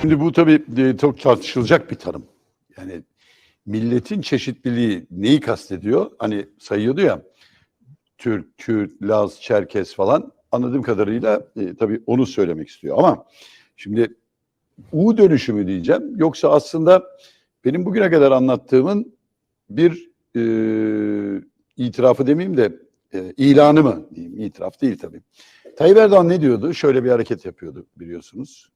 Şimdi bu tabii e, çok tartışılacak bir tanım. Yani milletin çeşitliliği neyi kastediyor? Hani sayıyordu ya Türk, Kürt, Laz, Çerkes falan anladığım kadarıyla e, tabii onu söylemek istiyor. Ama şimdi U dönüşümü diyeceğim. Yoksa aslında benim bugüne kadar anlattığımın bir e, itirafı demeyeyim de e, ilanı mı diyeyim. İtiraf değil tabii. Tayyip Erdoğan ne diyordu? Şöyle bir hareket yapıyordu biliyorsunuz.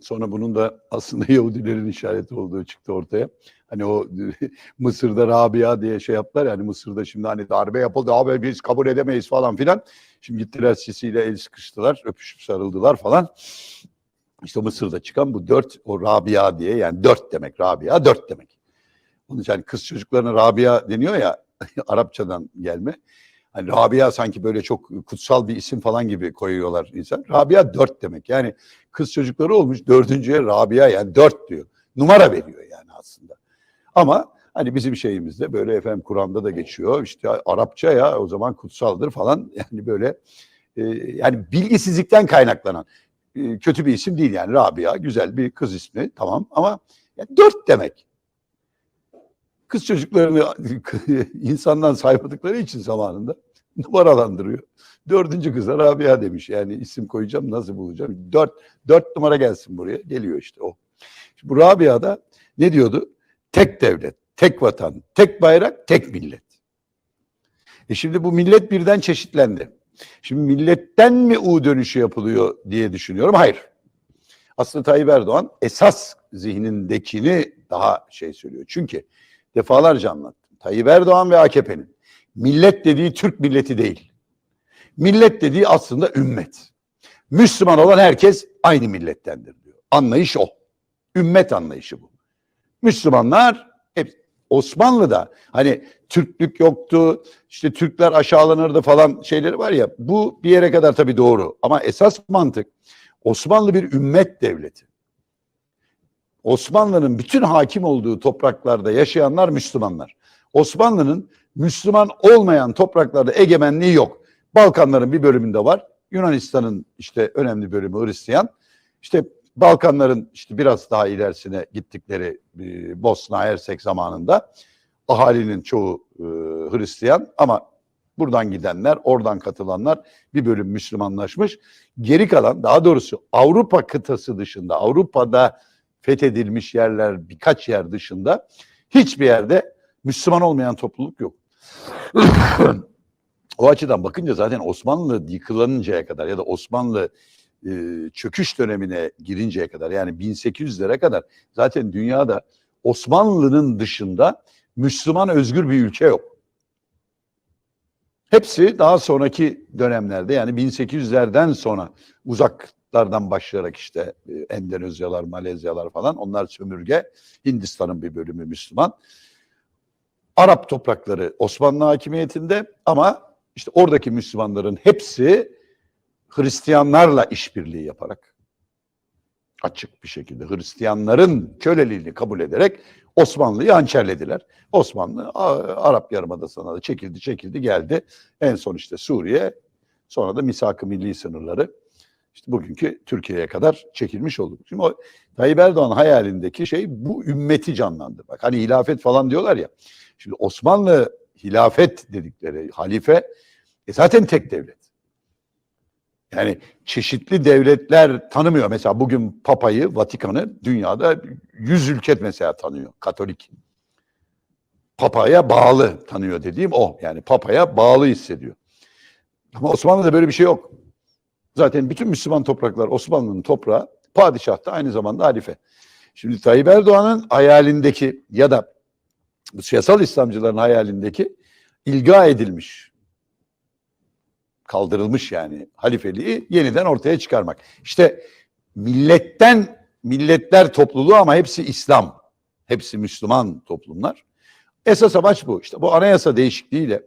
Sonra bunun da aslında Yahudilerin işareti olduğu çıktı ortaya. Hani o Mısır'da Rabia diye şey yaptılar yani Mısır'da şimdi hani darbe yapıldı abi biz kabul edemeyiz falan filan. Şimdi gittiler Sisi ile el sıkıştılar, öpüşüp sarıldılar falan. İşte Mısır'da çıkan bu dört, o Rabia diye yani dört demek Rabia, dört demek. Onun için hani kız çocuklarına Rabia deniyor ya Arapçadan gelme. Hani Rabia sanki böyle çok kutsal bir isim falan gibi koyuyorlar insan. Rabia dört demek. Yani kız çocukları olmuş dördüncüye Rabia yani dört diyor. Numara veriyor yani aslında. Ama hani bizim şeyimizde böyle efendim Kur'an'da da geçiyor. İşte Arapça ya o zaman kutsaldır falan. Yani böyle e, yani bilgisizlikten kaynaklanan e, kötü bir isim değil yani Rabia güzel bir kız ismi tamam ama yani dört demek kız çocuklarını insandan saymadıkları için zamanında numaralandırıyor. Dördüncü kıza Rabia demiş. Yani isim koyacağım nasıl bulacağım? Dört, dört numara gelsin buraya. Geliyor işte o. Şimdi bu Rabia da ne diyordu? Tek devlet, tek vatan, tek bayrak, tek millet. E şimdi bu millet birden çeşitlendi. Şimdi milletten mi U dönüşü yapılıyor diye düşünüyorum. Hayır. Aslında Tayyip Erdoğan esas zihnindekini daha şey söylüyor. Çünkü defalarca anlattım. Tayyip Erdoğan ve AKP'nin millet dediği Türk milleti değil. Millet dediği aslında ümmet. Müslüman olan herkes aynı millettendir diyor. Anlayış o. Ümmet anlayışı bu. Müslümanlar hep Osmanlı'da hani Türklük yoktu, işte Türkler aşağılanırdı falan şeyleri var ya bu bir yere kadar tabii doğru ama esas mantık Osmanlı bir ümmet devleti. Osmanlı'nın bütün hakim olduğu topraklarda yaşayanlar Müslümanlar. Osmanlı'nın Müslüman olmayan topraklarda egemenliği yok. Balkanların bir bölümünde var. Yunanistan'ın işte önemli bölümü Hristiyan. İşte Balkanların işte biraz daha ilerisine gittikleri e, Bosna Hersek zamanında ahalinin çoğu e, Hristiyan ama buradan gidenler, oradan katılanlar bir bölüm Müslümanlaşmış. Geri kalan daha doğrusu Avrupa kıtası dışında, Avrupa'da fethedilmiş yerler birkaç yer dışında hiçbir yerde Müslüman olmayan topluluk yok. o açıdan bakınca zaten Osmanlı yıkılanıncaya kadar ya da Osmanlı e, çöküş dönemine girinceye kadar yani 1800'lere kadar zaten dünyada Osmanlı'nın dışında Müslüman özgür bir ülke yok. Hepsi daha sonraki dönemlerde yani 1800'lerden sonra uzaklardan başlayarak işte e, Endonezyalar, Malezyalar falan onlar sömürge. Hindistan'ın bir bölümü Müslüman. Arap toprakları Osmanlı hakimiyetinde ama işte oradaki Müslümanların hepsi Hristiyanlarla işbirliği yaparak açık bir şekilde Hristiyanların köleliğini kabul ederek Osmanlı'yı hançerlediler. Osmanlı Arap Yarımadası'na da çekildi çekildi geldi. En son işte Suriye sonra da misak-ı milli sınırları işte bugünkü Türkiye'ye kadar çekilmiş oldu. Şimdi o Tayyip Erdoğan hayalindeki şey bu ümmeti canlandı. Bak hani hilafet falan diyorlar ya. Şimdi Osmanlı hilafet dedikleri halife e zaten tek devlet. Yani çeşitli devletler tanımıyor. Mesela bugün Papa'yı, Vatikan'ı dünyada yüz ülke mesela tanıyor. Katolik. Papa'ya bağlı tanıyor dediğim o. Yani Papa'ya bağlı hissediyor. Ama Osmanlı'da böyle bir şey yok. Zaten bütün Müslüman topraklar Osmanlı'nın toprağı, padişah da aynı zamanda halife. Şimdi Tayyip Erdoğan'ın hayalindeki ya da siyasal İslamcıların hayalindeki ilga edilmiş, kaldırılmış yani halifeliği yeniden ortaya çıkarmak. İşte milletten milletler topluluğu ama hepsi İslam, hepsi Müslüman toplumlar. Esas amaç bu. İşte bu anayasa değişikliğiyle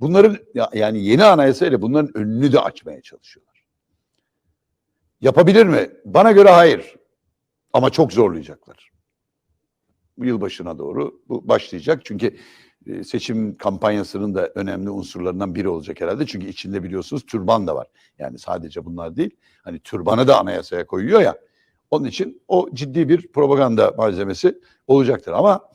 bunların yani yeni anayasa ile bunların önünü de açmaya çalışıyorlar. Yapabilir mi? Bana göre hayır. Ama çok zorlayacaklar. Yılbaşına doğru bu başlayacak. Çünkü e, seçim kampanyasının da önemli unsurlarından biri olacak herhalde. Çünkü içinde biliyorsunuz türban da var. Yani sadece bunlar değil. Hani türbanı da anayasaya koyuyor ya. Onun için o ciddi bir propaganda malzemesi olacaktır. Ama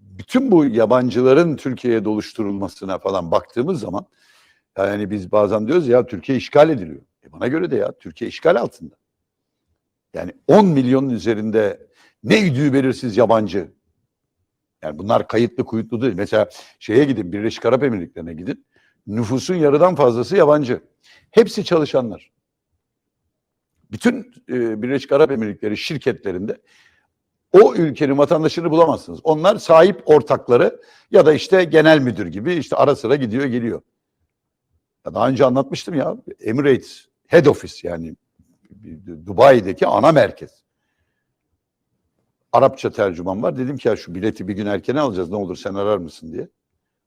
bütün bu yabancıların Türkiye'ye doluşturulmasına falan baktığımız zaman yani biz bazen diyoruz ya Türkiye işgal ediliyor. E bana göre de ya Türkiye işgal altında. Yani 10 milyonun üzerinde ne idüğü belirsiz yabancı. Yani bunlar kayıtlı kuyutlu değil. Mesela şeye gidin Birleşik Arap Emirlikleri'ne gidin. Nüfusun yarıdan fazlası yabancı. Hepsi çalışanlar. Bütün e, Birleşik Arap Emirlikleri şirketlerinde o ülkenin vatandaşını bulamazsınız. Onlar sahip ortakları ya da işte genel müdür gibi işte ara sıra gidiyor geliyor. Ya Daha önce anlatmıştım ya Emirates Head Office yani Dubai'deki ana merkez. Arapça tercüman var. Dedim ki ya şu bileti bir gün erken alacağız ne olur sen arar mısın diye.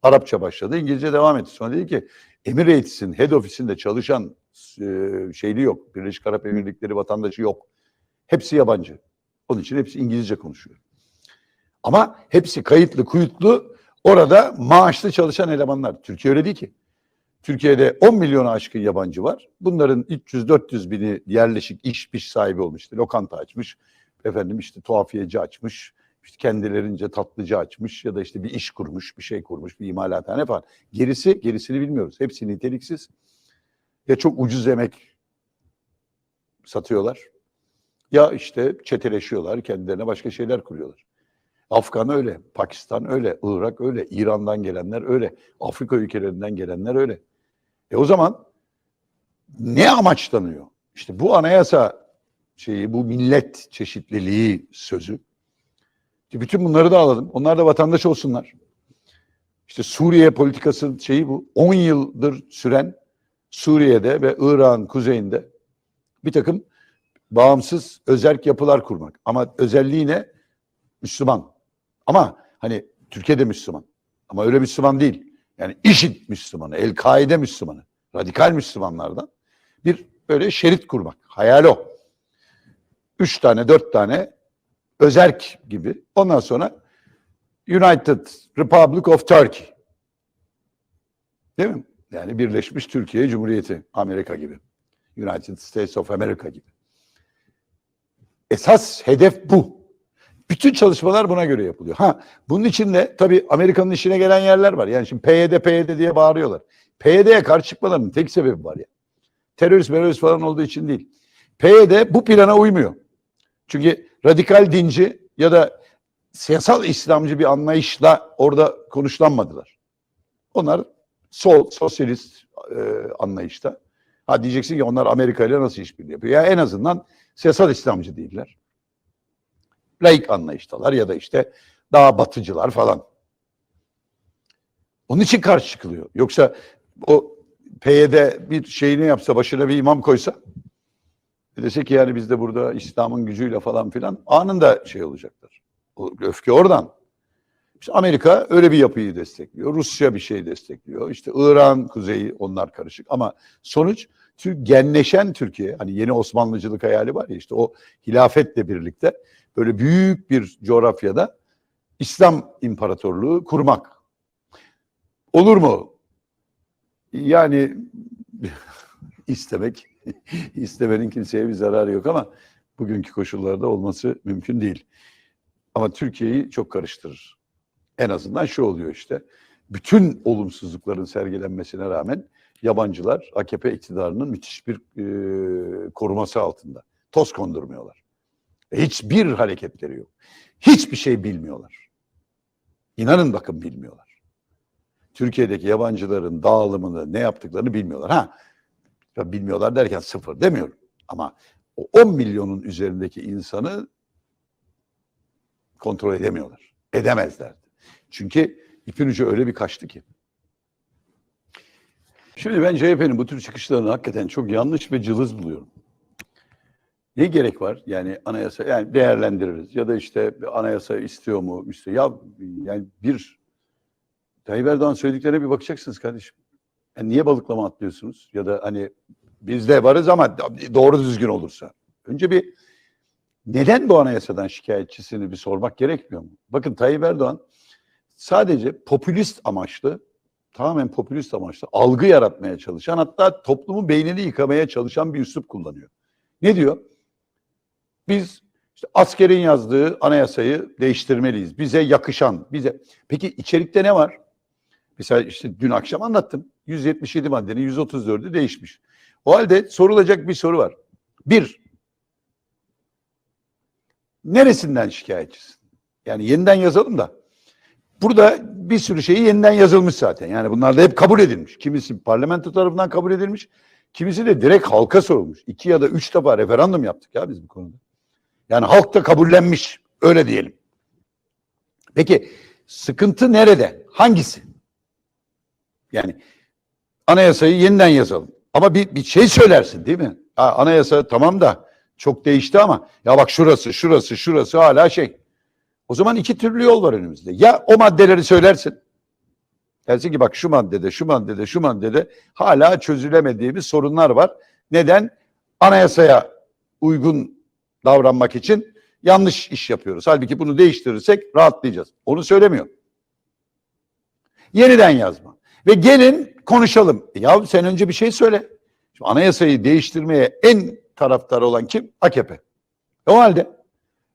Arapça başladı. İngilizce devam etti. Sonra dedi ki Emirates'in head ofisinde çalışan e, şeyli yok. Birleşik Arap Emirlikleri vatandaşı yok. Hepsi yabancı. Onun için hepsi İngilizce konuşuyor. Ama hepsi kayıtlı, kuyutlu orada maaşlı çalışan elemanlar. Türkiye öyle değil ki. Türkiye'de 10 milyona aşkın yabancı var. Bunların 300-400 bini yerleşik iş piş sahibi olmuş. Lokanta açmış. Efendim işte tuhafiyeci açmış. işte kendilerince tatlıcı açmış ya da işte bir iş kurmuş, bir şey kurmuş, bir imalathane falan. Gerisi, gerisini bilmiyoruz. Hepsi niteliksiz. Ya çok ucuz emek satıyorlar. Ya işte çeteleşiyorlar, kendilerine başka şeyler kuruyorlar. Afgan öyle, Pakistan öyle, Irak öyle, İran'dan gelenler öyle, Afrika ülkelerinden gelenler öyle. E o zaman ne amaçlanıyor? İşte bu anayasa şeyi, bu millet çeşitliliği sözü. İşte bütün bunları da alalım. Onlar da vatandaş olsunlar. İşte Suriye politikası şeyi bu. 10 yıldır süren Suriye'de ve Irak'ın kuzeyinde bir takım bağımsız özerk yapılar kurmak. Ama özelliği ne? Müslüman. Ama hani Türkiye'de Müslüman. Ama öyle Müslüman değil. Yani IŞİD Müslümanı, El-Kaide Müslümanı, radikal Müslümanlardan bir böyle şerit kurmak. Hayal o. Üç tane, dört tane özerk gibi. Ondan sonra United Republic of Turkey. Değil mi? Yani Birleşmiş Türkiye Cumhuriyeti, Amerika gibi. United States of America gibi. Esas hedef bu. Bütün çalışmalar buna göre yapılıyor. Ha, bunun içinde tabii Amerika'nın işine gelen yerler var. Yani şimdi PYD, PYD diye bağırıyorlar. PYD'ye karşı çıkmalarının tek sebebi var ya. Terörist, terörist falan olduğu için değil. PYD bu plana uymuyor. Çünkü radikal dinci ya da siyasal İslamcı bir anlayışla orada konuşlanmadılar. Onlar sol, sosyalist e, anlayışta. Ha diyeceksin ki onlar Amerika ile nasıl işbirliği yapıyor? Ya en azından siyasal İslamcı değiller. Laik anlayıştalar ya da işte daha batıcılar falan. Onun için karşı çıkılıyor. Yoksa o PYD bir şeyini yapsa, başına bir imam koysa dese ki yani biz de burada İslam'ın gücüyle falan filan anında şey olacaklar. O öfke oradan. İşte Amerika öyle bir yapıyı destekliyor. Rusya bir şey destekliyor. İşte İran kuzeyi onlar karışık. Ama sonuç Türk genleşen Türkiye hani yeni Osmanlıcılık hayali var ya işte o hilafetle birlikte böyle büyük bir coğrafyada İslam imparatorluğu kurmak. Olur mu? Yani istemek, istemenin kimseye bir zararı yok ama bugünkü koşullarda olması mümkün değil. Ama Türkiye'yi çok karıştırır. En azından şu oluyor işte. Bütün olumsuzlukların sergilenmesine rağmen yabancılar AKP iktidarının müthiş bir e, koruması altında. Toz kondurmuyorlar. Hiçbir hareketleri yok. Hiçbir şey bilmiyorlar. İnanın bakın bilmiyorlar. Türkiye'deki yabancıların dağılımını ne yaptıklarını bilmiyorlar. Ha bilmiyorlar derken sıfır demiyorum. Ama o 10 milyonun üzerindeki insanı kontrol edemiyorlar. Edemezlerdi. Çünkü ipin ucu öyle bir kaçtı ki. Şimdi ben CHP'nin bu tür çıkışlarını hakikaten çok yanlış ve cılız buluyorum. Ne gerek var? Yani anayasa yani değerlendiririz ya da işte anayasa istiyor mu? istiyor. Ya yani bir Tayyip Erdoğan söylediklerine bir bakacaksınız kardeşim. Yani niye balıklama atlıyorsunuz? Ya da hani biz de varız ama doğru düzgün olursa. Önce bir neden bu anayasadan şikayetçisini bir sormak gerekmiyor mu? Bakın Tayyip Erdoğan sadece popülist amaçlı, tamamen popülist amaçlı algı yaratmaya çalışan hatta toplumun beynini yıkamaya çalışan bir üslup kullanıyor. Ne diyor? Biz işte askerin yazdığı anayasayı değiştirmeliyiz. Bize yakışan, bize. Peki içerikte ne var? Mesela işte dün akşam anlattım. 177 maddenin 134'ü değişmiş. O halde sorulacak bir soru var. Bir, neresinden şikayetçisin? Yani yeniden yazalım da. Burada bir sürü şeyi yeniden yazılmış zaten. Yani bunlar da hep kabul edilmiş. Kimisi parlamento tarafından kabul edilmiş. Kimisi de direkt halka sorulmuş. İki ya da üç defa referandum yaptık ya biz bu konuda. Yani halk da kabullenmiş. Öyle diyelim. Peki sıkıntı nerede? Hangisi? Yani anayasayı yeniden yazalım. Ama bir, bir şey söylersin değil mi? Ha, anayasa tamam da çok değişti ama ya bak şurası, şurası, şurası hala şey. O zaman iki türlü yol var önümüzde. Ya o maddeleri söylersin. Dersin ki bak şu maddede, şu maddede, şu maddede hala çözülemediğimiz sorunlar var. Neden? Anayasaya uygun davranmak için yanlış iş yapıyoruz. Halbuki bunu değiştirirsek rahatlayacağız. Onu söylemiyor. Yeniden yazma. Ve gelin konuşalım. E Ya sen önce bir şey söyle. Şimdi anayasayı değiştirmeye en taraftar olan kim? AKP. E O halde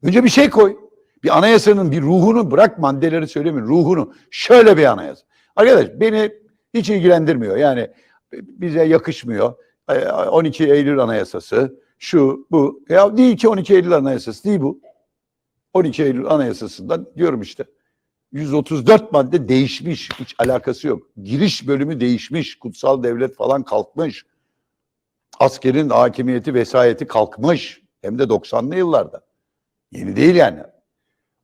önce bir şey koy. Bir anayasanın bir ruhunu bırak maddeleri söylemiyor. Ruhunu. Şöyle bir anayasa. Arkadaş beni hiç ilgilendirmiyor. Yani bize yakışmıyor. E, 12 Eylül Anayasası şu bu. Ya değil ki 12 Eylül Anayasası değil bu. 12 Eylül Anayasası'ndan diyorum işte. 134 madde değişmiş. Hiç alakası yok. Giriş bölümü değişmiş. Kutsal devlet falan kalkmış. Askerin hakimiyeti, vesayeti kalkmış. Hem de 90'lı yıllarda. Yeni değil yani.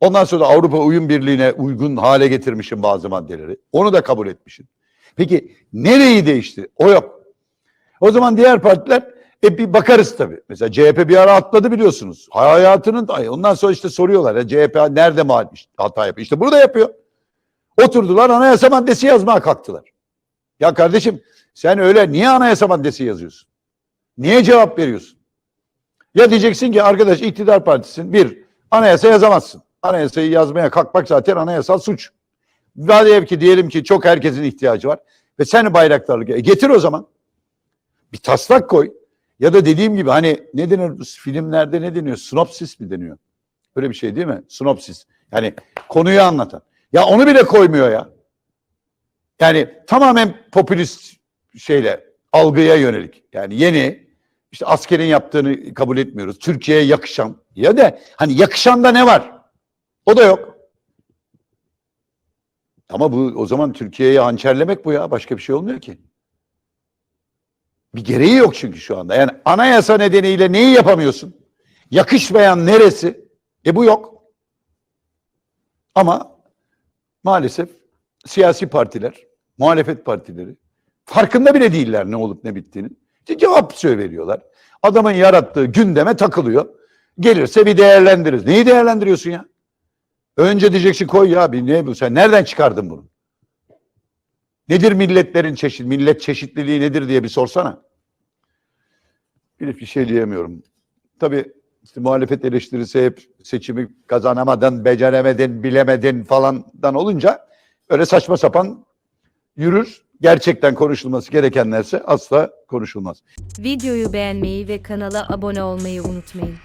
Ondan sonra Avrupa Uyum Birliği'ne uygun hale getirmişim bazı maddeleri. Onu da kabul etmişim. Peki nereyi değişti? O yok. O zaman diğer partiler e bir bakarız tabii. Mesela CHP bir ara atladı biliyorsunuz. Hayatının ay, ondan sonra işte soruyorlar ya CHP nerede hata yapıyor? İşte burada yapıyor. Oturdular anayasa maddesi yazmaya kalktılar. Ya kardeşim sen öyle niye anayasa maddesi yazıyorsun? Niye cevap veriyorsun? Ya diyeceksin ki arkadaş iktidar partisin bir anayasa yazamazsın. Anayasayı yazmaya kalkmak zaten anayasal suç. Diyelim ki diyelim ki çok herkesin ihtiyacı var ve sen bayraktarlık e getir o zaman. Bir taslak koy. Ya da dediğim gibi hani ne denir filmlerde ne deniyor? Sinopsis mi deniyor? Böyle bir şey değil mi? Sinopsis. Yani konuyu anlatan. Ya onu bile koymuyor ya. Yani tamamen popülist şeyle algıya yönelik. Yani yeni işte askerin yaptığını kabul etmiyoruz. Türkiye'ye yakışan. Ya da hani yakışan da ne var? O da yok. Ama bu o zaman Türkiye'yi hançerlemek bu ya. Başka bir şey olmuyor ki. Bir gereği yok çünkü şu anda. Yani anayasa nedeniyle neyi yapamıyorsun? Yakışmayan neresi? E bu yok. Ama maalesef siyasi partiler, muhalefet partileri farkında bile değiller ne olup ne bittiğini. İşte cevap veriyorlar. Adamın yarattığı gündeme takılıyor. Gelirse bir değerlendiririz. Neyi değerlendiriyorsun ya? Önce diyeceksin koy ya bir ne bu sen nereden çıkardın bunu? Nedir milletlerin çeşit, millet çeşitliliği nedir diye bir sorsana. Bir bir şey diyemiyorum. Tabii işte muhalefet eleştirisi hep seçimi kazanamadın, beceremedin, bilemedin falandan olunca öyle saçma sapan yürür. Gerçekten konuşulması gerekenlerse asla konuşulmaz. Videoyu beğenmeyi ve kanala abone olmayı unutmayın.